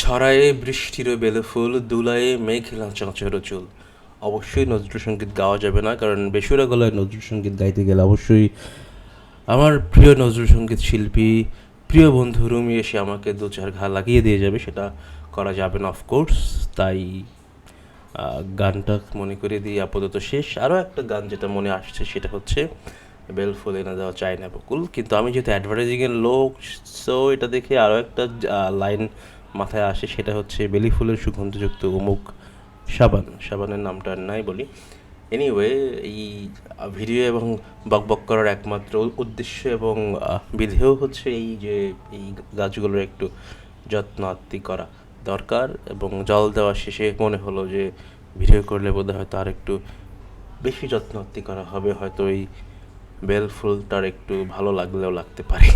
ছড়ায়ে বৃষ্টির বেলে ফুল, দুলায়ে মেঘলা চাঁচের চুল। অবশ্যই নজরুল সংগীত গাওয়া যাবে না, কারণ বেসুরা গলায় নজরুল সংগীত গাইতে গেলে অবশ্যই আমার প্রিয় নজরুল সংগীত শিল্পী, প্রিয় বন্ধু রুমি এসে আমাকে দু চার ঘা লাগিয়ে দিয়ে যাবে, সেটা করা যাবে না অফকোর্স তাই গানটা মনে করে দিয়ে আপাতত শেষ। আরও একটা গান যেটা মনে আসছে, সেটা হচ্ছে বেল ফুল এনে দেওয়া চায় না বকুল। কিন্তু আমি যেহেতু অ্যাডভার্টাইজিংয়ের লোক সো এটা দেখে আরও একটা লাইন মাথায় আসে সেটা হচ্ছে বেলি ফুলের সুগন্ধযুক্ত অমুক সাবান। সাবানের নামটা আর নাই বলি। এনিওয়ে এই ভিডিও এবং বকবক করার একমাত্র উদ্দেশ্য এবং বিধেয় হচ্ছে এই যে, এই গাছগুলোর একটু যত্ন আত্তি করা দরকার এবং জল দেওয়া শেষে মনে হলো যে, ভিডিও করলে বোধহয় হয়তো আর একটু বেশি যত্ন আত্তি করা হবে। হয়তো এই বেল ফুলটার একটু ভালো লাগলেও লাগতে পারে।